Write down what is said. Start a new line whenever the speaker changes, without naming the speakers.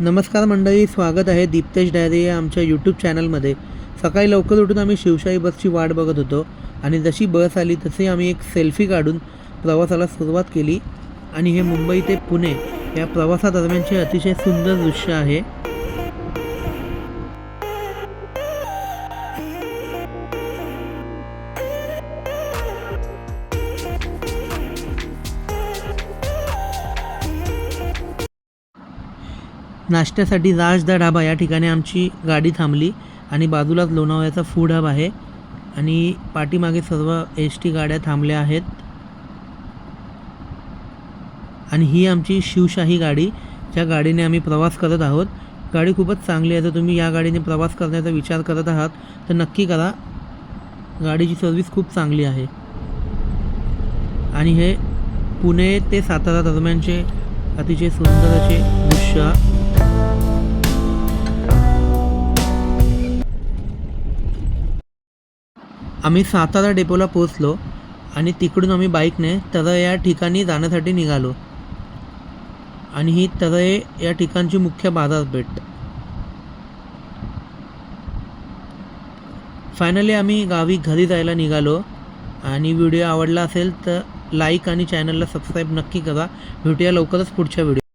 नमस्कार मंडळी स्वागत आहे दीप्तेश डायरी या आमच्या यूट्यूब चॅनलमध्ये सकाळी लवकर उठून आम्ही शिवशाही बसची वाट बघत होतो आणि जशी बस आली तशी आम्ही एक सेल्फी काढून प्रवासाला सुरुवात केली. आणि हे मुंबई ते पुणे या प्रवासादरम्यानचे अतिशय सुंदर दृश्य आहे. नाश्त्यासाठी राजदा ढाबा या ठिकाणी आमची गाडी थांबली आणि बाजूलाच लोणावळ्याचा फूड हब आहे आणि पाठीमागे सर्व एस टी गाड्या थांबल्या आहेत. आणि ही आमची शिवशाही गाडी ज्या गाडीने आम्ही प्रवास करत आहोत. गाडी खूपच चांगली आहे. जर तुम्ही या गाडीने प्रवास करण्याचा विचार करत आहात तर नक्की करा. गाडीची सर्व्हिस खूप चांगली आहे. आणि हे पुणे ते सातारा दरम्यानचे अतिशय सुंदर असे दृश्य आम्ही सातारा डेपोला पोचलो आणि तिकडून आम्ही बाईकने तरय या ठिकाणी जाण्यासाठी निघालो. आणि ही तरय या ठिकाणची मुख्य बाजारपेठ. फायनली आम्ही गावी घरी जायला निघालो. आणि व्हिडिओ आवडला असेल तर लाईक आणि चॅनलला सबस्क्राईब नक्की करा. भेटूया लवकरच पुढच्या व्हिडिओ